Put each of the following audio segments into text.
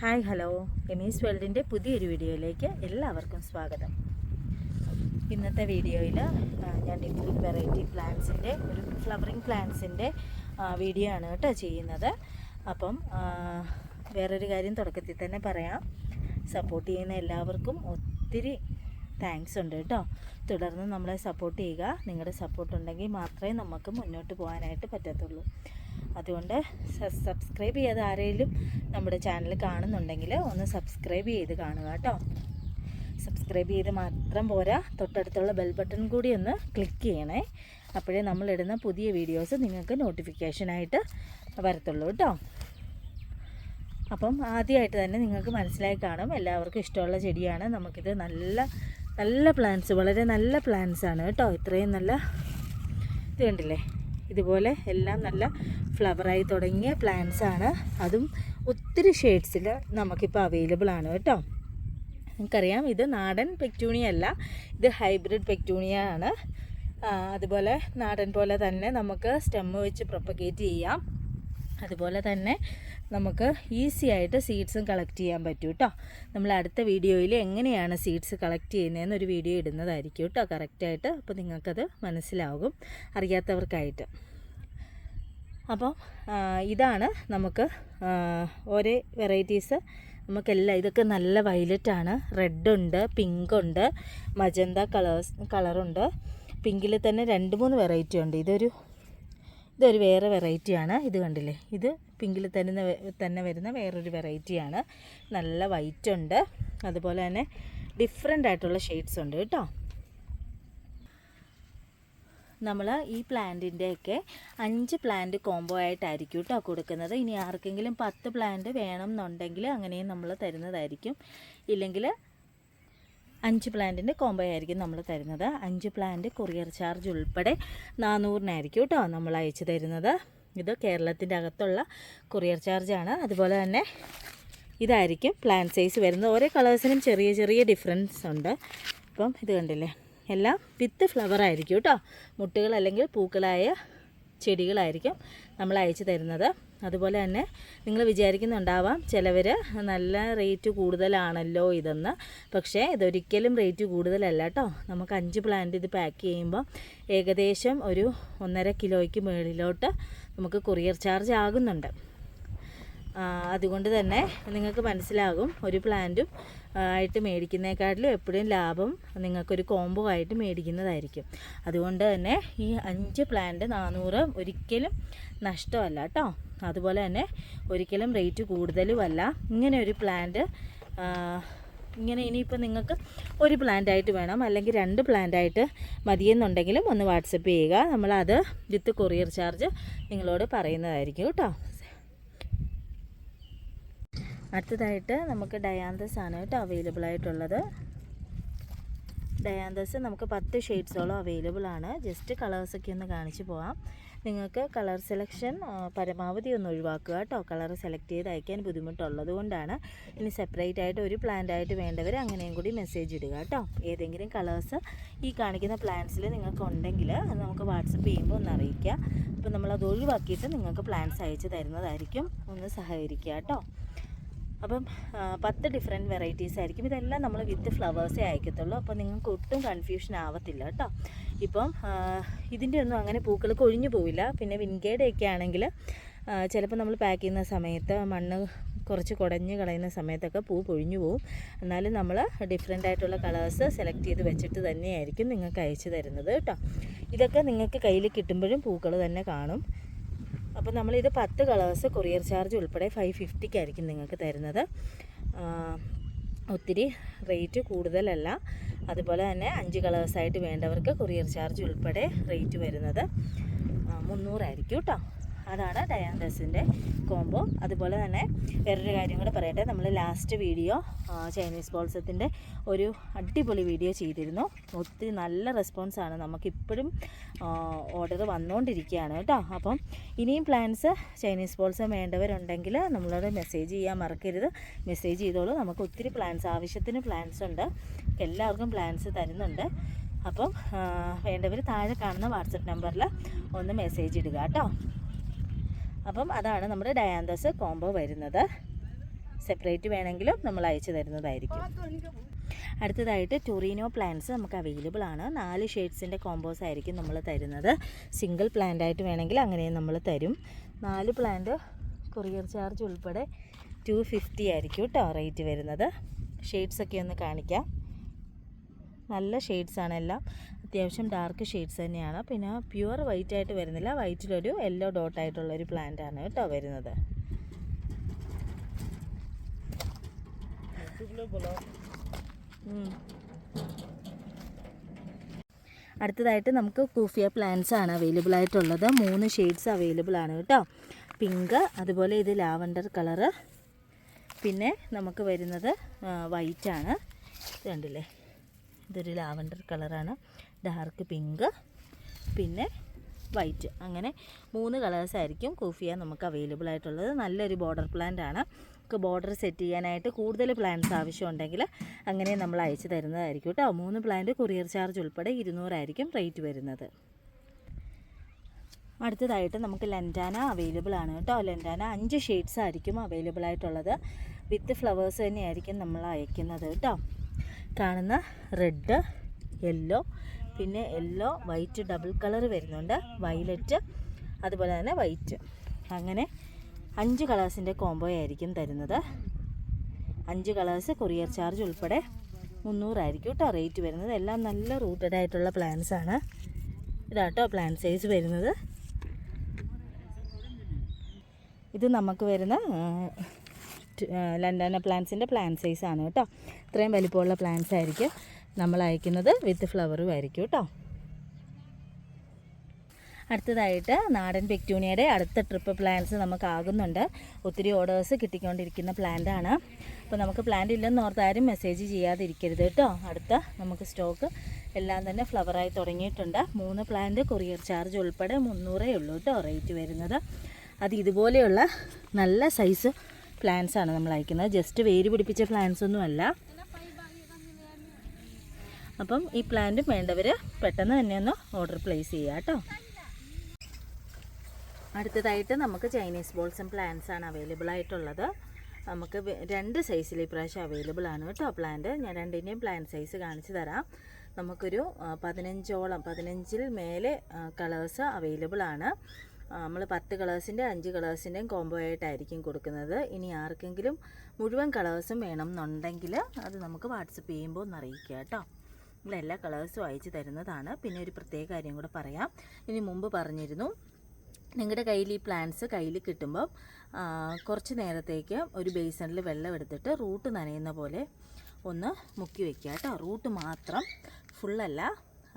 Hi hello. എമീസ് വേൾഡിന്റെ പുതിയൊരു വീഡിയോയിലേക്ക് എല്ലാവർക്കും സ്വാഗതം. ഇന്നത്തെ വീഡിയോയിൽ ഞാൻ ഡിഫറെന്റ് വെറൈറ്റി പ്ലാന്റ്സിന്റെ ഒരു ഫ്ലവറിങ് പ്ലാന്റ്സിന്റെ വീഡിയോ ആണ് കേട്ടോ ചെയ്യുന്നത്. അപ്പം വേറൊരു കാര്യം തുടക്കത്തിൽ തന്നെ പറയാം. സപ്പോർട്ട് ചെയ്യുന്ന എല്ലാവർക്കും ഒത്തിരി താങ്ക്സ് ഉണ്ട് കേട്ടോ. തുടർന്ന് നമ്മളെ സപ്പോർട്ട് ചെയ്യുക. നിങ്ങളുടെ സപ്പോർട്ട് ഉണ്ടെങ്കിൽ മാത്രമേ നമുക്ക് മുന്നോട്ട് പോകാനായിട്ട് പറ്റത്തുള്ളൂ. അതുകൊണ്ട് സബ്സ്ക്രൈബ് ചെയ്യാതെ ആരെങ്കിലും നമ്മുടെ ചാനൽ കാണുന്നുണ്ടെങ്കിൽ ഒന്ന് സബ്സ്ക്രൈബ് ചെയ്ത് കാണുക കേട്ടോ. സബ്സ്ക്രൈബ് ചെയ്ത് മാത്രം പോരാ. തൊട്ടടുത്തുള്ള ബെൽ ബട്ടൺ കൂടി ഒന്ന് ക്ലിക്ക് ചെയ്യണേ. അപ്പോഴേ നമ്മളിടുന്ന പുതിയ വീഡിയോസ് നിങ്ങൾക്ക് നോട്ടിഫിക്കേഷനായിട്ട് വരത്തുള്ളൂ കേട്ടോ. അപ്പം ആദ്യമായിട്ട് തന്നെ നിങ്ങൾക്ക് മനസ്സിലായി കാണും. എല്ലാവർക്കും ഇഷ്ടമുള്ള ചെടിയാണ്. നമുക്കിത് നല്ല നല്ല പ്ലാന്റ്സ് വളരെ നല്ല പ്ലാന്റ്സാണ് കേട്ടോ. ഇത്രയും നല്ല ഇത് കണ്ടില്ലേ? ഇതുപോലെ എല്ലാം നല്ല ഫ്ലവറായി തുടങ്ങിയ പ്ലാന്റ്സ് ആണ്. അതും ഒത്തിരി ഷെയ്ഡ്സിൽ നമുക്കിപ്പോൾ അവൈലബിൾ ആണ് കേട്ടോ. നിങ്ങൾക്കറിയാം ഇത് നാടൻ പെക്ടൂണിയ അല്ല ഇത് ഹൈബ്രിഡ് പെക്ടൂണിയ ആണ്. അതുപോലെ നാടൻ പോലെ തന്നെ നമുക്ക് സ്റ്റെമ്മ് വെച്ച് പ്രൊപ്പഗേറ്റ് ചെയ്യാം. അതുപോലെ തന്നെ നമുക്ക് ഈസി ആയിട്ട് സീഡ്സും കളക്ട് ചെയ്യാൻ പറ്റും കേട്ടോ നമ്മൾ അടുത്ത വീഡിയോയിൽ എങ്ങനെയാണ് സീഡ്സ് കളക്ട് ചെയ്യുന്നതെന്ന് ഒരു വീഡിയോ ഇടുന്നതായിരിക്കും കേട്ടോ കറക്റ്റായിട്ട് അപ്പോൾ നിങ്ങൾക്കത് മനസ്സിലാകും അറിയാത്തവർക്കായിട്ട്. അപ്പോൾ ഇതാണ് നമുക്ക് ഒരേ വെറൈറ്റീസ് നമുക്കെല്ലാം ഇതൊക്കെ നല്ല വയലറ്റ് ആണ്. റെഡ് ഉണ്ട് പിങ്ക് ഉണ്ട് മജന്ത കളേഴ്സ് കളറുണ്ട് പിങ്കിൽ തന്നെ രണ്ട് മൂന്ന് വെറൈറ്റി ഉണ്ട്. ഇതൊരു ഇതൊരു വേറെ വെറൈറ്റിയാണ് ഇത് കണ്ടില്ലേ? ഇത് പിങ്കിൽ തന്നെ തന്നെ വരുന്ന വേറൊരു വെറൈറ്റിയാണ് നല്ല വൈറ്റ് ഉണ്ട്. അതുപോലെ തന്നെ ഡിഫറെന്റ് ആയിട്ടുള്ള ഷെയ്ഡ്സ് ഉണ്ട് കേട്ടോ. നമ്മൾ ഈ പ്ലാന്റിന്റെയൊക്കെ അഞ്ച് പ്ലാന്റ് കോംബോ ആയിട്ടായിരിക്കും കേട്ടോ കൊടുക്കുന്നത്. ഇനി ആർക്കെങ്കിലും പത്ത് പ്ലാന്റ് വേണം എന്നുണ്ടെങ്കിൽ അങ്ങനെയും നമ്മൾ തരുന്നതായിരിക്കും. ഇല്ലെങ്കിൽ അഞ്ച് പ്ലാന്റിന്റെ കോംബോ ആയിരിക്കും നമ്മൾ തരുന്നത്. അഞ്ച് പ്ലാന്റ് കൊറിയർ ചാർജ് ഉൾപ്പെടെ നാനൂറിനായിരിക്കും കേട്ടോ നമ്മൾ അയച്ചു തരുന്നത്. ഇത് കേരളത്തിന്റെ അകത്തുള്ള കൊറിയർ ചാർജാണ് അതുപോലെ തന്നെ ഇതായിരിക്കും പ്ലാൻ സൈസ് വരുന്നത്. ഓരോ കളേഴ്സിനും ചെറിയ ചെറിയ ഡിഫറൻസ് ഉണ്ട്. അപ്പം ഇത് കണ്ടില്ലേ? എല്ലാം വിത്ത് ഫ്ലവർ ആയിരിക്കും കേട്ടോ. മുട്ടുകൾ അല്ലെങ്കിൽ പൂക്കളായ ചെടികളായിരിക്കും നമ്മൾ അയച്ചു തരുന്നത്. അതുപോലെ തന്നെ നിങ്ങൾ വിചാരിക്കുന്നുണ്ടാവാം ചിലവർ നല്ല റേറ്റ് കൂടുതലാണല്ലോ ഇതെന്ന്. പക്ഷേ ഇതൊരിക്കലും റേറ്റ് കൂടുതലല്ല കേട്ടോ. നമുക്ക് അഞ്ച് പ്ലാന്റ് ഇത് പാക്ക് ചെയ്യുമ്പോൾ ഏകദേശം ഒരു ഒന്നര കിലോയ്ക്ക് മുകളിലോട്ട് നമുക്ക് കൊറിയർ ചാർജ് ആകുന്നുണ്ട്. അതുകൊണ്ട് തന്നെ നിങ്ങൾക്ക് മനസ്സിലാകും ഒരു പ്ലാന്റും ആയിട്ട് മേടിക്കുന്നതിനെക്കാട്ടിലും എപ്പോഴും ലാഭം നിങ്ങൾക്കൊരു കോംബോ ആയിട്ട് മേടിക്കുന്നതായിരിക്കും. അതുകൊണ്ട് തന്നെ ഈ അഞ്ച് പ്ലാന്റ് നാനൂറ് ഒരിക്കലും നഷ്ടമല്ല കേട്ടോ. അതുപോലെ തന്നെ ഒരിക്കലും റേറ്റ് കൂടുതലുമല്ല. ഇങ്ങനെ ഒരു പ്ലാന്റ് ഇങ്ങനെ ഇനിയിപ്പോൾ നിങ്ങൾക്ക് ഒരു പ്ലാന്റായിട്ട് വേണം അല്ലെങ്കിൽ രണ്ട് പ്ലാന്റായിട്ട് മതിയെന്നുണ്ടെങ്കിലും ഒന്ന് വാട്സപ്പ് ചെയ്യുക. നമ്മളത് വിത്ത് കൊറിയർ ചാർജ് നിങ്ങളോട് പറയുന്നതായിരിക്കും കേട്ടോ. അടുത്തതായിട്ട് നമുക്ക് ഡയാന്തസ് ആണ് കേട്ടോ അവൈലബിൾ ആയിട്ടുള്ളത്. ഡയാന്തസ് നമുക്ക് പത്ത് ഷെയ്ഡ്സോളം അവൈലബിൾ ആണ്. ജസ്റ്റ് കളേഴ്സൊക്കെ ഒന്ന് കാണിച്ചു പോവാം. നിങ്ങൾക്ക് കളർ സെലക്ഷൻ പരമാവധി ഒന്ന് ഒഴിവാക്കുക കേട്ടോ. കളർ സെലക്ട് ചെയ്ത് അയക്കാൻ ബുദ്ധിമുട്ടുള്ളത് കൊണ്ടാണ്. ഇനി സെപ്പറേറ്റ് ആയിട്ട് ഒരു പ്ലാന്റ് ആയിട്ട് വേണ്ടവർ അങ്ങനെയും കൂടി മെസ്സേജ് ഇടുക കേട്ടോ. ഏതെങ്കിലും കളേഴ്സ് ഈ കാണിക്കുന്ന പ്ലാന്റ്സിൽ നിങ്ങൾക്ക് ഉണ്ടെങ്കിൽ അത് നമുക്ക് വാട്സപ്പ് ചെയ്യുമ്പോൾ ഒന്ന് അറിയിക്കുക. അപ്പോൾ നമ്മളത് ഒഴിവാക്കിയിട്ട് നിങ്ങൾക്ക് പ്ലാന്റ്സ് അയച്ച് തരുന്നതായിരിക്കും. ഒന്ന് സഹകരിക്കുക കേട്ടോ. അപ്പം പത്ത് ഡിഫറെന്റ് വെറൈറ്റീസ് ആയിരിക്കും. ഇതെല്ലാം നമ്മൾ വിത്ത് ഫ്ലവേഴ്സേ അയക്കത്തുള്ളൂ. അപ്പോൾ നിങ്ങൾക്ക് ഒട്ടും കൺഫ്യൂഷൻ ആവത്തില്ല കേട്ടോ. ഇപ്പം ഇതിന്റെ ഒന്നും അങ്ങനെ പൂക്കൾ കൊഴിഞ്ഞു പോവില്ല. പിന്നെ വിൻഗേഡൊക്കെ ആണെങ്കിൽ ചിലപ്പോൾ നമ്മൾ പാക്ക് ചെയ്യുന്ന സമയത്ത് മണ്ണ് കുറച്ച് കുടഞ്ഞ് കളയുന്ന സമയത്തൊക്കെ പൂ പൊഴിഞ്ഞു പോവും. എന്നാലും നമ്മൾ ഡിഫറെന്റ് ആയിട്ടുള്ള കളേഴ്സ് സെലക്ട് ചെയ്ത് വെച്ചിട്ട് തന്നെയായിരിക്കും നിങ്ങൾക്ക് അയച്ചു തരുന്നത് കേട്ടോ. ഇതൊക്കെ നിങ്ങൾക്ക് കയ്യിൽ കിട്ടുമ്പോഴും പൂക്കൾ തന്നെ കാണും. അപ്പോൾ നമ്മളിത് പത്ത് കളേഴ്സ് കൊറിയർ ചാർജ് ഉൾപ്പെടെ ഫൈവ് ഫിഫ്റ്റിക്കായിരിക്കും നിങ്ങൾക്ക് തരുന്നത്. ഒത്തിരി റേറ്റ് കൂടുതലല്ല. അതുപോലെ തന്നെ അഞ്ച് കളേഴ്സായിട്ട് വേണ്ടവർക്ക് കൊറിയർ ചാർജ് ഉൾപ്പെടെ റേറ്റ് വരുന്നത്. മുന്നൂറായിരിക്കും കേട്ടോ അതാണ് ഡയാൻഡസിന്റെ കോംബോ. അതുപോലെ തന്നെ വേറൊരു കാര്യം കൂടെ പറയട്ടെ. നമ്മൾ ലാസ്റ്റ് വീഡിയോ ചൈനീസ് ബോൾസത്തിന്റെ ഒരു അടിപൊളി വീഡിയോ ചെയ്തിരുന്നു. ഒത്തിരി നല്ല റെസ്പോൺസാണ് നമുക്കിപ്പോഴും ഓർഡർ വന്നുകൊണ്ടിരിക്കുകയാണ് കേട്ടോ. അപ്പം ഇനിയും പ്ലാൻസ് ചൈനീസ് ബോൾസം വേണ്ടവരുണ്ടെങ്കിൽ നമ്മളോട് മെസ്സേജ് ചെയ്യാൻ മറക്കരുത്. മെസ്സേജ് ചെയ്തോളൂ. നമുക്ക് ഒത്തിരി പ്ലാൻസ് ആവശ്യത്തിന് പ്ലാൻസ് ഉണ്ട്. എല്ലാവർക്കും പ്ലാൻസ് തരുന്നുണ്ട്. അപ്പം വേണ്ടവർ താഴെ കാണുന്ന വാട്സപ്പ് നമ്പറിൽ ഒന്ന് മെസ്സേജ് ഇടുക കേട്ടോ. അപ്പം അതാണ് നമ്മുടെ ഡയാന്തസ് കോംബോ വരുന്നത്. സെപ്പറേറ്റ് വേണമെങ്കിലും നമ്മൾ അയച്ചു തരുന്നതായിരിക്കും. അടുത്തതായിട്ട് ടൊറീനോ പ്ലാന്റ്സ് നമുക്ക് അവൈലബിൾ ആണ്. നാല് ഷെയ്ഡ്സിന്റെ കോംബോസ് ആയിരിക്കും നമ്മൾ തരുന്നത്. സിംഗിൾ പ്ലാന്റ് ആയിട്ട് വേണമെങ്കിൽ അങ്ങനെയും നമ്മൾ തരും. നാല് പ്ലാന്റ് കൊറിയർ ചാർജ് ഉൾപ്പെടെ ടു ഫിഫ്റ്റി ആയിരിക്കും കേട്ടോ റേറ്റ് വരുന്നത്. ഷെയ്ഡ്സൊക്കെ ഒന്ന് കാണിക്കാം. നല്ല ഷെയ്ഡ്സ് ആണ് എല്ലാം. അത്യാവശ്യം ഡാർക്ക് ഷെയ്ഡ്സ് തന്നെയാണ്. പിന്നെ പ്യുവർ വൈറ്റ് ആയിട്ട് വരുന്നില്ല. വൈറ്റിലൊരു യെല്ലോ ഡോട്ട് ആയിട്ടുള്ളൊരു പ്ലാന്റ് ആണ് കേട്ടോ വരുന്നത്. അടുത്തതായിട്ട് നമുക്ക് കൂഫിയ പ്ലാന്റ്സ് ആണ് അവൈലബിൾ ആയിട്ടുള്ളത്. മൂന്ന് ഷെയ്ഡ്സ് അവൈലബിൾ ആണ് കേട്ടോ. പിങ്ക് അതുപോലെ ഇത് ലാവണ്ടർ കളറ് പിന്നെ നമുക്ക് വരുന്നത് വൈറ്റ് ആണ്. ഇത് കണ്ടില്ലേ? ഇതൊരു ലാവണ്ടർ കളറാണ് ഡാർക്ക് പിങ്ക് പിന്നെ വൈറ്റ്. അങ്ങനെ മൂന്ന് കളേഴ്സ് ആയിരിക്കും കൂഫിയ നമുക്ക് അവൈലബിൾ ആയിട്ടുള്ളത്. നല്ലൊരു ബോർഡർ പ്ലാന്റ് ആണ്. നമുക്ക് ബോർഡർ സെറ്റ് ചെയ്യാനായിട്ട് കൂടുതൽ പ്ലാന്റ്സ് ആവശ്യമുണ്ടെങ്കിൽ അങ്ങനെ നമ്മൾ അയച്ചു തരുന്നതായിരിക്കും കേട്ടോ. മൂന്ന് പ്ലാന്റ് കൊറിയർ ചാർജ് ഉൾപ്പെടെ ഇരുന്നൂറായിരിക്കും റേറ്റ് വരുന്നത്. അടുത്തതായിട്ട് നമുക്ക് ലെന്റാന അവൈലബിൾ ആണ് കേട്ടോ. ലെന്റാന അഞ്ച് ഷെയ്ഡ്സ് ആയിരിക്കും അവൈലബിൾ ആയിട്ടുള്ളത്. വിത്ത് ഫ്ലവേഴ്സ് തന്നെയായിരിക്കും നമ്മൾ അയക്കുന്നത് കേട്ടോ. കാണുന്ന റെഡ് യെല്ലോ പിന്നെ യെല്ലോ വൈറ്റ് ഡബിൾ കളർ വരുന്നുണ്ട്. വയലറ്റ് അതുപോലെ തന്നെ വൈറ്റ് അങ്ങനെ അഞ്ച് കളേഴ്സിന്റെ കോംബോ ആയിരിക്കും തരുന്നത്. അഞ്ച് കളേഴ്സ് കൊറിയർ ചാർജ് ഉൾപ്പെടെ മുന്നൂറായിരിക്കും കേട്ടോ റേറ്റ് വരുന്നത്. എല്ലാം നല്ല റൂട്ടഡ് ആയിട്ടുള്ള പ്ലാൻസ് ആണ്. ഇതാട്ടോ പ്ലാൻ സൈസ് വരുന്നത്. ഇത് നമുക്ക് വരുന്ന ലണ്ടന പ്ലാൻസിന്റെ പ്ലാൻ സൈസ് ആണ് കേട്ടോ ഇത്രയും വലിപ്പമുള്ള പ്ലാൻസ് ആയിരിക്കും. നമ്മൾ അയക്കുന്നത് വിത്ത് ഫ്ലവറും ആയിരിക്കും കേട്ടോ. അടുത്തതായിട്ട് നാടൻ പെക്ടൂണിയയുടെ അടുത്ത ട്രിപ്പ് പ്ലാന്റ്സ് നമുക്ക് ആകുന്നുണ്ട്. ഒത്തിരി ഓർഡേഴ്സ് കിട്ടിക്കൊണ്ടിരിക്കുന്ന പ്ലാന്റ് ആണ്. അപ്പോൾ നമുക്ക് പ്ലാന്റ് ഇല്ലെന്ന് ഓർത്താരും മെസ്സേജ് ചെയ്യാതിരിക്കരുത് കേട്ടോ. അടുത്ത നമുക്ക് സ്റ്റോക്ക് എല്ലാം തന്നെ ഫ്ലവറായി തുടങ്ങിയിട്ടുണ്ട്. മൂന്ന് പ്ലാന്റ് കൊറിയർ ചാർജ് ഉൾപ്പെടെ മുന്നൂറേ ഉള്ളൂ കേട്ടോ റേറ്റ് വരുന്നത്. അത് ഇതുപോലെയുള്ള നല്ല സൈസ് പ്ലാന്റ്സാണ് നമ്മൾ അയക്കുന്നത്. ജസ്റ്റ് വേര് പിടിപ്പിച്ച പ്ലാന്റ്സ് ഒന്നും അല്ല അപ്പം ഈ പ്ലാന്റും വേണ്ടവർ പെട്ടെന്ന് തന്നെ ഒന്ന് ഓർഡർ പ്ലേസ് ചെയ്യുക കേട്ടോ അടുത്തതായിട്ട് നമുക്ക് ചൈനീസ് ബോൾസം പ്ലാന്റ്സ് ആണ് അവൈലബിൾ ആയിട്ടുള്ളത്. നമുക്ക് രണ്ട് സൈസിൽ ഇപ്രാവശ്യം അവൈലബിൾ ആണ് കേട്ടോ പ്ലാന്റ് ഞാൻ രണ്ടിന്റെയും പ്ലാന്റ് സൈസ് കാണിച്ചു തരാം. നമുക്കൊരു പതിനഞ്ചോളം പതിനഞ്ചിൽ മേലെ കളേഴ്സ് അവൈലബിൾ ആണ്. നമ്മൾ പത്ത് കളേഴ്സിന്റെ അഞ്ച് കളേഴ്സിന്റെയും കോംബോ ആയിട്ടായിരിക്കും കൊടുക്കുന്നത്. ഇനി ആർക്കെങ്കിലും മുഴുവൻ കളേഴ്സും വേണം എന്നുണ്ടെങ്കിൽ അത് നമുക്ക് വാട്സപ്പ് ചെയ്യുമ്പോൾ ഒന്ന് അറിയിക്കുക കേട്ടോ നമ്മൾ എല്ലാ കളേഴ്സും അയച്ചു തരുന്നതാണ്. പിന്നെ ഒരു പ്രത്യേക കാര്യം കൂടെ പറയാം. ഇനി മുമ്പ് പറഞ്ഞിരുന്നു നിങ്ങളുടെ കയ്യിൽ ഈ പ്ലാന്റ്സ് കയ്യിൽ കിട്ടുമ്പോൾ കുറച്ച് നേരത്തേക്ക് ഒരു ബേസണിൽ വെള്ളം എടുത്തിട്ട് റൂട്ട് നനയുന്ന പോലെ ഒന്ന് മുക്കി വെക്കുക കേട്ടോ. റൂട്ട് മാത്രം ഫുള്ളല്ല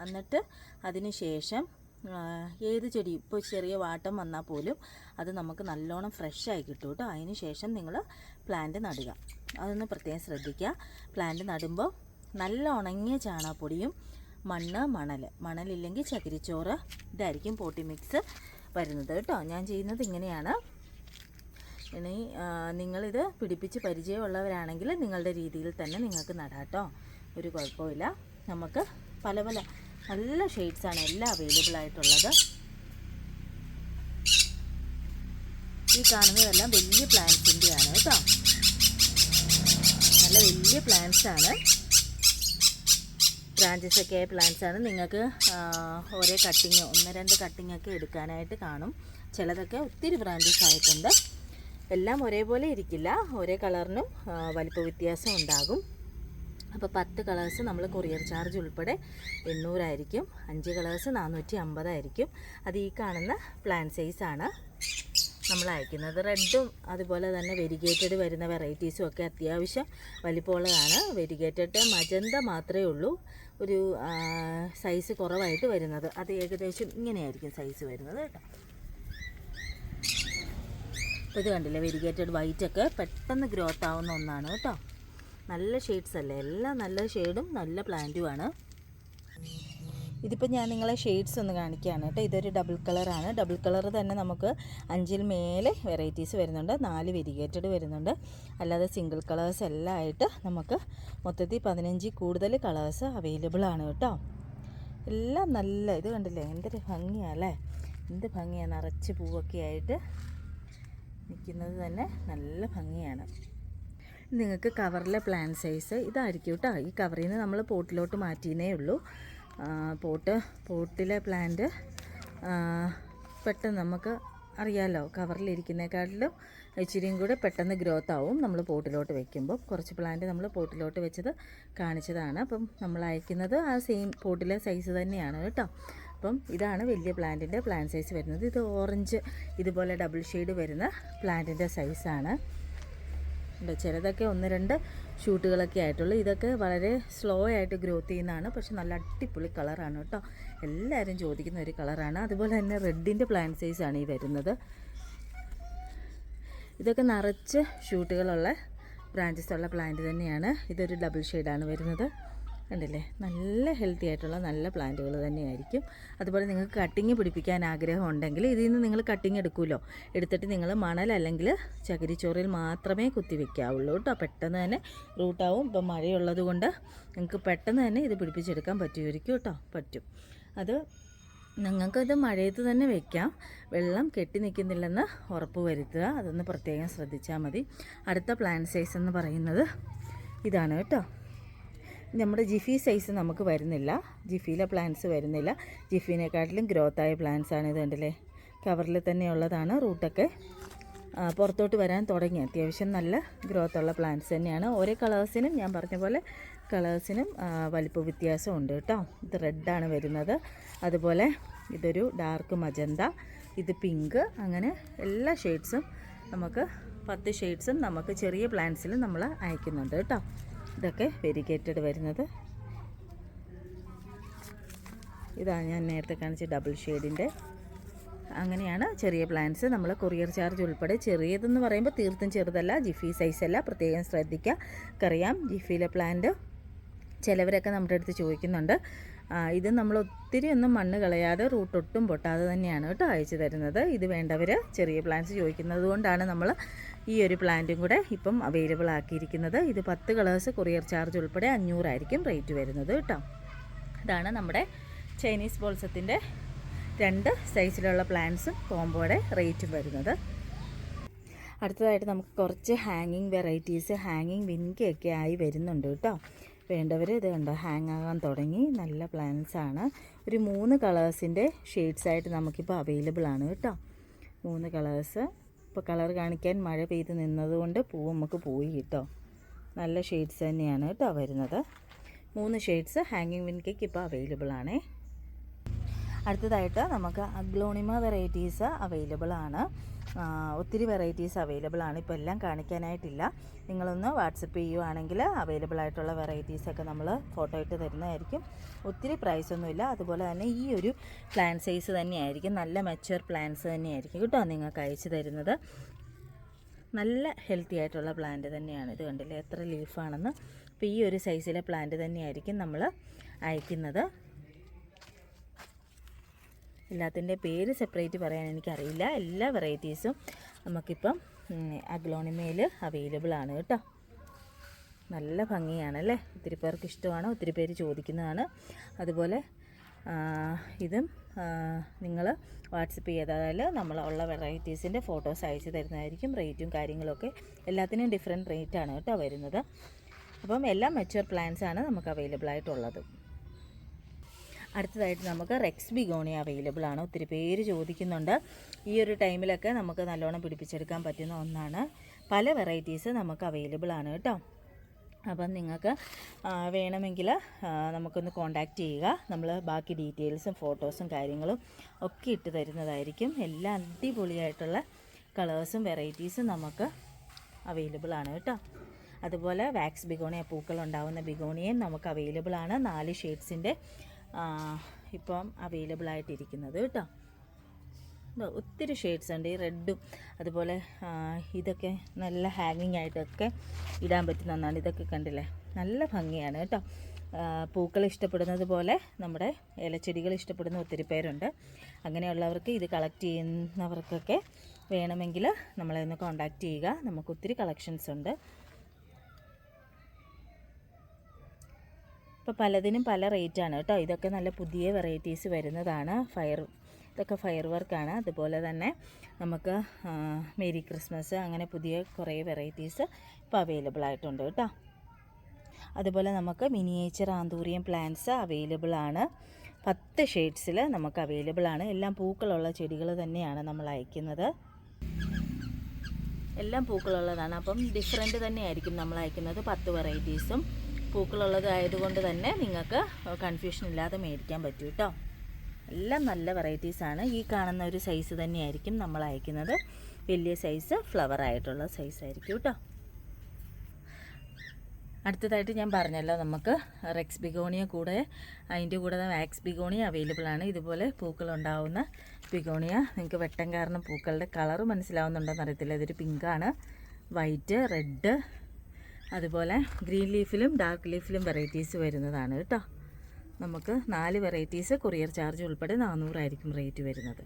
എന്നിട്ട് അതിന് ശേഷം ഏത് ചെടി ഇപ്പോൾ ചെറിയ വാട്ടം വന്നാൽ പോലും അത് നമുക്ക് നല്ലോണം ഫ്രഷായി കിട്ടും കേട്ടോ. അതിന് ശേഷം നിങ്ങൾ പ്ലാന്റ് നടുക. അതൊന്ന് പ്രത്യേകം ശ്രദ്ധിക്കുക. പ്ലാന്റ് നടുമ്പോൾ നല്ല ഉണങ്ങിയ ചാണകപ്പൊടിയും മണ്ണ് മണൽ മണലില്ലെങ്കിൽ ചകിരിച്ചോറ് ഇതായിരിക്കും പോട്ടി മിക്സ് വരുന്നത് കേട്ടോ. ഞാൻ ചെയ്യുന്നത് ഇങ്ങനെയാണ്. ഇനി നിങ്ങളിത് പിടിപ്പിച്ച് പരിചയമുള്ളവരാണെങ്കിൽ നിങ്ങളുടെ രീതിയിൽ തന്നെ നിങ്ങൾക്ക് നടാട്ടോ ഒരു കുഴപ്പമില്ല നമുക്ക് പല പല നല്ല ഷെയ്ഡ്സാണ് എല്ലാം അവൈലബിൾ ആയിട്ടുള്ളത്. ഈ കാണുന്നതെല്ലാം വലിയ പ്ലാന്റ്സിന്റെയാണ് കേട്ടോ. നല്ല വലിയ പ്ലാന്റ്സ് ആണ് ബ്രാഞ്ചസ് ഒക്കെ ആയ ആണ്. നിങ്ങൾക്ക് ഒരേ കട്ടിങ് ഒന്ന് രണ്ട് കട്ടിങ് ഒക്കെ എടുക്കാനായിട്ട് കാണും. ചിലതൊക്കെ ഒത്തിരി ബ്രാഞ്ചസ് ആയിട്ടുണ്ട്. എല്ലാം ഒരേപോലെ ഇരിക്കില്ല. ഒരേ കളറിനും വലിപ്പ വ്യത്യാസം ഉണ്ടാകും. അപ്പോൾ പത്ത് കളേഴ്സ് നമ്മൾ കൊറിയർ ചാർജ് ഉൾപ്പെടെ എണ്ണൂറായിരിക്കും. അഞ്ച് കളേഴ്സ് നാനൂറ്റി അമ്പതായിരിക്കും അത് ഈ കാണുന്ന പ്ലാൻ സൈസാണ് നമ്മൾ അയക്കുന്നത്. റെഡും അതുപോലെ തന്നെ വെരിഗേറ്റഡ് വരുന്ന വെറൈറ്റീസും ഒക്കെ അത്യാവശ്യം വലിപ്പമുള്ളതാണ്. വെരിഗേറ്റഡ് മജന്ത മാത്രമേ ഉള്ളൂ. ഒരു സൈസ് കുറവായിട്ട് വരുന്നത്. അത് ഏകദേശം ഇങ്ങനെയായിരിക്കും സൈസ് വരുന്നത് കേട്ടോ. ഇത് കണ്ടില്ലേ വെരിഗേറ്റഡ് വൈറ്റ് ഒക്കെ പെട്ടെന്ന് ഗ്രോത്ത് ആവുന്ന ഒന്നാണ് കേട്ടോ. നല്ല ഷെയ്ഡ്സ് അല്ലേ? എല്ലാം നല്ല ഷെയ്ഡും നല്ല പ്ലാന്റുമാണ് ഇതിപ്പോൾ ഞാൻ നിങ്ങളെ ഷെയ്ഡ്സ് ഒന്ന് കാണിക്കുകയാണ് കേട്ടോ. ഇതൊരു ഡബിൾ കളറാണ് ഡബിൾ കളർ തന്നെ നമുക്ക് അഞ്ചിൽ മേലെ വെറൈറ്റീസ് വരുന്നുണ്ട്. നാല് വെരിഗേറ്റഡ് വരുന്നുണ്ട്. അല്ലാതെ സിംഗിൾ കളേഴ്സ് എല്ലാം ആയിട്ട് നമുക്ക് മൊത്തത്തിൽ പതിനഞ്ചിൽ കൂടുതൽ കളേഴ്സ് അവൈലബിൾ ആണ് കേട്ടോ. എല്ലാം നല്ല ഇത് കണ്ടില്ലേ? എന്തൊരു ഭംഗിയാല്ലേ എന്ത് ഭംഗിയാണ് നിറച്ച് പൂവൊക്കെ ആയിട്ട് നിൽക്കുന്നത് തന്നെ നല്ല ഭംഗിയാണ്. നിങ്ങൾക്ക് കവറിലെ പ്ലാൻ സൈസ് ഇതായിരിക്കും കേട്ടോ. ഈ കവറിൽ നിന്ന് നമ്മൾ പോട്ടിലോട്ട് മാറ്റിയേ ഉള്ളൂ. പോട്ട് പോട്ടിലെ പ്ലാന്റ് പെട്ടെന്ന് നമുക്ക് അറിയാമല്ലോ കവറിലിരിക്കുന്നേക്കാട്ടിലും ഇച്ചിരിയും കൂടെ പെട്ടെന്ന് ഗ്രോത്ത് ആവും നമ്മൾ പോട്ടിലോട്ട് വെക്കുമ്പോൾ കുറച്ച് പ്ലാന്റ് നമ്മൾ പോട്ടിലോട്ട് വെച്ചത് കാണിച്ചതാണ്. അപ്പം നമ്മൾ അയക്കുന്നത് ആ സെയിം പോട്ടിലെ സൈസ് തന്നെയാണ് കേട്ടോ. അപ്പം ഇതാണ് വലിയ പ്ലാന്റിന്റെ പ്ലാൻ സൈസ് വരുന്നത്. ഇത് ഓറഞ്ച് ഇതുപോലെ ഡബിൾ ഷെയ്ഡ് വരുന്ന പ്ലാന്റിന്റെ സൈസാണ് ചിലതൊക്കെ ഒന്ന് രണ്ട് ഷൂട്ടുകളൊക്കെ ആയിട്ടുള്ളൂ. ഇതൊക്കെ വളരെ സ്ലോ ആയിട്ട് ഗ്രോത്ത് ചെയ്യുന്നതാണ്. പക്ഷെ നല്ല അടിപൊളി കളറാണ് കേട്ടോ. എല്ലാവരും ചോദിക്കുന്ന ഒരു കളറാണ് അതുപോലെ തന്നെ റെഡിന്റെ പ്ലാന്റ് സൈസാണ് ഈ വരുന്നത്. ഇതൊക്കെ നിറച്ച് ഷൂട്ടുകളുള്ള ബ്രാഞ്ചസ് ഉള്ള പ്ലാന്റ് തന്നെയാണ്. ഇതൊരു ഡബിൾ ഷെയ്ഡാണ് വരുന്നത്. കണ്ടില്ലേ? നല്ല ഹെൽത്തി ആയിട്ടുള്ള നല്ല പ്ലാന്റുകൾ തന്നെയായിരിക്കും. അതുപോലെ നിങ്ങൾക്ക് കട്ടിങ് പിടിപ്പിക്കാൻ ആഗ്രഹം ഉണ്ടെങ്കിൽ ഇതിൽ നിന്ന് നിങ്ങൾ കട്ടിങ് എടുക്കുമല്ലോ എടുത്തിട്ട് നിങ്ങൾ മണൽ അല്ലെങ്കിൽ ചകിരിച്ചോറിൽ മാത്രമേ കുത്തി വെക്കാവുള്ളൂ കേട്ടോ. പെട്ടെന്ന് തന്നെ റൂട്ടാവും ഇപ്പം മഴയുള്ളത് കൊണ്ട് നിങ്ങൾക്ക് പെട്ടെന്ന് തന്നെ ഇത് പിടിപ്പിച്ചെടുക്കാൻ പറ്റുമായിരിക്കും കേട്ടോ. പറ്റും. അത് നിങ്ങൾക്കത് മഴയത്ത് തന്നെ വെക്കാം. വെള്ളം കെട്ടി നിൽക്കുന്നില്ലെന്ന് ഉറപ്പ് വരുത്തുക. അതൊന്ന് പ്രത്യേകം ശ്രദ്ധിച്ചാൽ മതി. അടുത്ത പ്ലാന്റ് സൈസ് എന്ന് പറയുന്നത് ഇതാണ് കേട്ടോ. നമ്മുടെ ജിഫി സൈസ് നമുക്ക് വരുന്നില്ല. ജിഫിയിലെ പ്ലാന്റ്സ് വരുന്നില്ല. ജിഫിനെക്കാട്ടിലും ഗ്രോത്ത് ആയ പ്ലാന്റ്സ് ആണ് ഇത് കണ്ടില്ലേ? കവറിൽ തന്നെയുള്ളതാണ് റൂട്ടൊക്കെ പുറത്തോട്ട് വരാൻ തുടങ്ങി. അത്യാവശ്യം നല്ല ഗ്രോത്ത് ഉള്ള പ്ലാന്റ്സ് തന്നെയാണ്. ഓരോ കളേഴ്സിനും ഞാൻ പറഞ്ഞ പോലെ കളേഴ്സിനും വലിപ്പ വ്യത്യാസം ഉണ്ട് കേട്ടോ. ഇത് റെഡാണ് വരുന്നത്. അതുപോലെ ഇതൊരു ഡാർക്ക് മജന്ത ഇത് പിങ്ക് അങ്ങനെ എല്ലാ ഷെയ്ഡ്സും നമുക്ക് പത്ത് ഷെയ്ഡ്സും നമുക്ക് ചെറിയ പ്ലാന്റ്സിൽ നമ്മൾ അയക്കുന്നുണ്ട് കേട്ടോ. ഇതൊക്കെ വെരിഗേറ്റഡ് വരുന്നത്. ഇതാണ് ഞാൻ നേരത്തെ കാണിച്ച ഡബിൾ ഷെയ്ഡിന്റെ. അങ്ങനെയാണ് ചെറിയ പ്ലാന്റ്സ് നമ്മൾ കൊറിയർ ചാർജ് ഉൾപ്പെടെ ചെറിയതെന്ന് പറയുമ്പോൾ തീർത്തും ചെറുതല്ല. ജിഫി സൈസല്ല. പ്രത്യേകം ശ്രദ്ധിക്കുക അറിയാം ജിഫിയിലെ പ്ലാന്റ്. ചിലവരൊക്കെ നമ്മുടെ അടുത്ത് ചോദിക്കുന്നുണ്ട്. ഇത് നമ്മൾ ഒത്തിരി ഒന്നും മണ്ണ് കളയാതെ റൂട്ട് ഒട്ടും പൊട്ടാതെ തന്നെയാണ് കേട്ടോ അയച്ചു തരുന്നത്. ഇത് വേണ്ടവർ ചെറിയ പ്ലാന്റ്സ് ചോദിക്കുന്നത് കൊണ്ടാണ് നമ്മൾ ഈ ഒരു പ്ലാന്റും കൂടെ ഇപ്പം അവൈലബിൾ ആക്കിയിരിക്കുന്നത്. ഇത് പത്ത് കളേഴ്സ് കൊറിയർ ചാർജ് ഉൾപ്പെടെ അഞ്ഞൂറായിരിക്കും റേറ്റ് വരുന്നത് കേട്ടോ. ഇതാണ് നമ്മുടെ ചൈനീസ് ബോൾസത്തിന്റെ രണ്ട് സൈസിലുള്ള പ്ലാന്റ്സും കോംബോയുടെ റേറ്റും വരുന്നത്. അടുത്തതായിട്ട് നമുക്ക് കുറച്ച് ഹാങ്ങിങ് വെറൈറ്റീസ് ഹാങ്ങിങ് വിൻകയൊക്കെ ആയി വരുന്നുണ്ട് കേട്ടോ. വേണ്ടവർ ഇത് കണ്ടോ ഹാങ് ആകാൻ തുടങ്ങി. നല്ല പ്ലാന്റ്സ് ആണ്. ഒരു മൂന്ന് കളേഴ്സിന്റെ ആയിട്ട് നമുക്കിപ്പോൾ അവൈലബിൾ ആണ് കേട്ടോ. മൂന്ന് കളേഴ്സ് ഇപ്പോൾ കളർ കാണിക്കാൻ മഴ പെയ്ത് നിന്നതുകൊണ്ട് പൂ നമുക്ക് പോയി കേട്ടോ. നല്ല ഷെയ്ഡ്സ് തന്നെയാണ് കേട്ടോ വരുന്നത്. മൂന്ന് ഷെയ്ഡ്സ് ഹാങ്ങിങ് വിൻകേക്ക് ഇപ്പോൾ അവൈലബിൾ ആണേ. അടുത്തതായിട്ട് നമുക്ക് അഗ്ലോണിമ വെറൈറ്റീസ് അവൈലബിൾ ആണ്. ഒത്തിരി വെറൈറ്റീസ് അവൈലബിൾ ആണ്. ഇപ്പോൾ എല്ലാം കാണിക്കാനായിട്ടില്ല. നിങ്ങളൊന്ന് വാട്സപ്പ് ചെയ്യുവാണെങ്കിൽ അവൈലബിൾ ആയിട്ടുള്ള വെറൈറ്റീസൊക്കെ നമ്മൾ ഫോട്ടോ ഇട്ട് തരുന്നതായിരിക്കും. ഒത്തിരി പ്രൈസ് ഒന്നുമില്ല അതുപോലെ തന്നെ ഈ ഒരു പ്ലാൻ സൈസ് തന്നെയായിരിക്കും. നല്ല മെച്ചുവർ പ്ലാന്റ്സ് തന്നെയായിരിക്കും കേട്ടോ നിങ്ങൾക്ക് അയച്ചു തരുന്നത്. നല്ല ഹെൽത്തി ആയിട്ടുള്ള പ്ലാന്റ് തന്നെയാണ് ഇത് കണ്ടില്ലേ? എത്ര ലീഫാണെന്ന് അപ്പോൾ ഈ ഒരു സൈസിലെ പ്ലാന്റ് തന്നെയായിരിക്കും നമ്മൾ അയക്കുന്നത്. എല്ലാത്തിന്റെ പേര് സെപ്പറേറ്റ് പറയാൻ എനിക്കറിയില്ല. എല്ലാ വെറൈറ്റീസും നമുക്കിപ്പം അഗ്ലോണിമയിൽ അവൈലബിൾ ആണ് കേട്ടോ. നല്ല ഭംഗിയാണല്ലേ? ഒത്തിരി പേർക്ക് ഇഷ്ടമാണ് ഒത്തിരി പേര് ചോദിക്കുന്നതാണ്. അതുപോലെ ഇതും നിങ്ങൾ വാട്സപ്പ് ചെയ്താൽ നമ്മൾ ഉള്ള വെറൈറ്റീസിന്റെ ഫോട്ടോസ് അയച്ചു തരുന്നതായിരിക്കും. റേറ്റും കാര്യങ്ങളൊക്കെ എല്ലാത്തിനും ഡിഫറെന്റ് റേറ്റാണ് കേട്ടോ വരുന്നത്. അപ്പം എല്ലാം മെച്ചുവർ പ്ലാൻസാണ് നമുക്ക് അവൈലബിൾ ആയിട്ടുള്ളത്. അടുത്തതായിട്ട് നമുക്ക് റെക്സ് ബിഗോണി അവൈലബിൾ ആണ്. ഒത്തിരി പേര് ചോദിക്കുന്നുണ്ട്. ഈ ഒരു ടൈമിലൊക്കെ നമുക്ക് നല്ലോണം പിടിപ്പിച്ചെടുക്കാൻ പറ്റുന്ന ഒന്നാണ്. പല വെറൈറ്റീസ് നമുക്ക് അവൈലബിൾ ആണ് കേട്ടോ. അപ്പം നിങ്ങൾക്ക് വേണമെങ്കിൽ നമുക്കൊന്ന് കോണ്ടാക്റ്റ് ചെയ്യുക. നമ്മൾ ബാക്കി ഡീറ്റെയിൽസും ഫോട്ടോസും കാര്യങ്ങളും ഒക്കെ ഇട്ട് തരുന്നതായിരിക്കും. എല്ലാ അടിപൊളിയായിട്ടുള്ള കളേഴ്സും വെറൈറ്റീസും നമുക്ക് അവൈലബിൾ ആണ് കേട്ടോ. അതുപോലെ വാക്സ് ബിഗോണിയ പൂക്കൾ ഉണ്ടാവുന്ന ബിഗോണിയും നമുക്ക് അവൈലബിൾ ആണ്. നാല് ഷെയ്ഡ്സിന്റെ ഇപ്പം അവൈലബിൾ ആയിട്ടിരിക്കുന്നത് കേട്ടോ. ഒത്തിരി ഷെയ്ഡ്സ് ഉണ്ട്. ഈ റെഡും അതുപോലെ ഇതൊക്കെ നല്ല ഹാങ്ങിങ് ആയിട്ടൊക്കെ ഇടാൻ പറ്റുന്ന ഒന്നാണ്. ഇതൊക്കെ കണ്ടില്ലേ? നല്ല ഭംഗിയാണ് കേട്ടോ. പൂക്കൾ ഇഷ്ടപ്പെടുന്നത് പോലെ നമ്മുടെ ഇലച്ചെടികൾ ഇഷ്ടപ്പെടുന്ന ഒത്തിരി പേരുണ്ട്. അങ്ങനെയുള്ളവർക്ക് ഇത് കളക്ട് ചെയ്യുന്നവർക്കൊക്കെ വേണമെങ്കിൽ നമ്മളെ ഒന്ന് കോൺടാക്റ്റ് ചെയ്യുക. നമുക്ക് ഒത്തിരി കളക്ഷൻസ് ഉണ്ട്. ഇപ്പോൾ പലതിനും പല റേറ്റാണ് കേട്ടോ. ഇതൊക്കെ നല്ല പുതിയ വെറൈറ്റീസ് വരുന്നതാണ്. ഫയർ ഇതൊക്കെ ഫയർ വർക്കാണ്. അതുപോലെ തന്നെ നമുക്ക് മേരി ക്രിസ്മസ് അങ്ങനെ പുതിയ കുറേ വെറൈറ്റീസ് ഇപ്പോൾ അവൈലബിൾ ആയിട്ടുണ്ട് കേട്ടോ. അതുപോലെ നമുക്ക് മിനിയേച്ചർ ആന്തൂറിയം പ്ലാന്റ്സ് അവൈലബിൾ ആണ്. പത്ത് ഷെയ്ഡ്സിൽ നമുക്ക് അവൈലബിൾ ആണ്. എല്ലാം പൂക്കളുള്ള ചെടികൾ തന്നെയാണ് നമ്മൾ അയക്കുന്നത്. എല്ലാം പൂക്കളുള്ളതാണ്. അപ്പം ഡിഫറെന്റ് തന്നെയായിരിക്കും നമ്മൾ അയക്കുന്നത്. പത്ത് വെറൈറ്റീസും. പൂക്കളുള്ളത് ആയതുകൊണ്ട് തന്നെ നിങ്ങൾക്ക് കൺഫ്യൂഷൻ ഇല്ലാതെ മേടിക്കാൻ പറ്റും കേട്ടോ എല്ലാം നല്ല വെറൈറ്റീസാണ് ഈ കാണുന്ന ഒരു സൈസ് തന്നെയായിരിക്കും നമ്മൾ അയക്കുന്നത്. വലിയ സൈസ് ഫ്ലവർ ആയിട്ടുള്ള സൈസ് ആയിരിക്കും കേട്ടോ അടുത്തതായിട്ട് ഞാൻ പറഞ്ഞല്ലോ നമുക്ക് റെക്സ് ബിഗോണിയ കൂടെ അതിന്റെ കൂടെ വാക്സ് ബിഗോണിയ അവൈലബിൾ ആണ്. ഇതുപോലെ പൂക്കളുണ്ടാവുന്ന ബിഗോണിയ നിങ്ങൾക്ക് വെട്ടം കാരണം പൂക്കളുടെ കളറ് മനസ്സിലാവുന്നുണ്ടോയെന്ന് അറിയത്തില്ല ഇതൊരു പിങ്കാണ് വൈറ്റ് റെഡ് അതുപോലെ ഗ്രീൻ ലീഫിലും ഡാർക്ക് ലീഫിലും വെറൈറ്റീസ് വരുന്നതാണ് കേട്ടോ. നമുക്ക് നാല് വെറൈറ്റീസ് കൊറിയർ ചാർജ് ഉൾപ്പെടെ നാനൂറായിരിക്കും റേറ്റ് വരുന്നത്.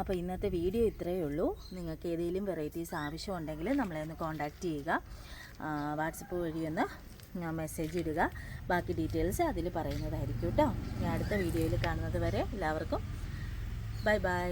അപ്പോൾ ഇന്നത്തെ വീഡിയോ ഇത്രയേ ഉള്ളൂ. നിങ്ങൾക്ക് ഏതെങ്കിലും വെറൈറ്റീസ് ആവശ്യമുണ്ടെങ്കിൽ നമ്മളെ ഒന്ന് കോൺടാക്റ്റ് ചെയ്യുക. വാട്സപ്പ് വഴി ഒന്ന് മെസ്സേജ് ഇടുക. ബാക്കി ഡീറ്റെയിൽസ് അതിൽ പറയുന്നതായിരിക്കും കേട്ടോ. ഞാൻ അടുത്ത വീഡിയോയിൽ കാണുന്നത് വരെ എല്ലാവർക്കും ബൈ ബൈ.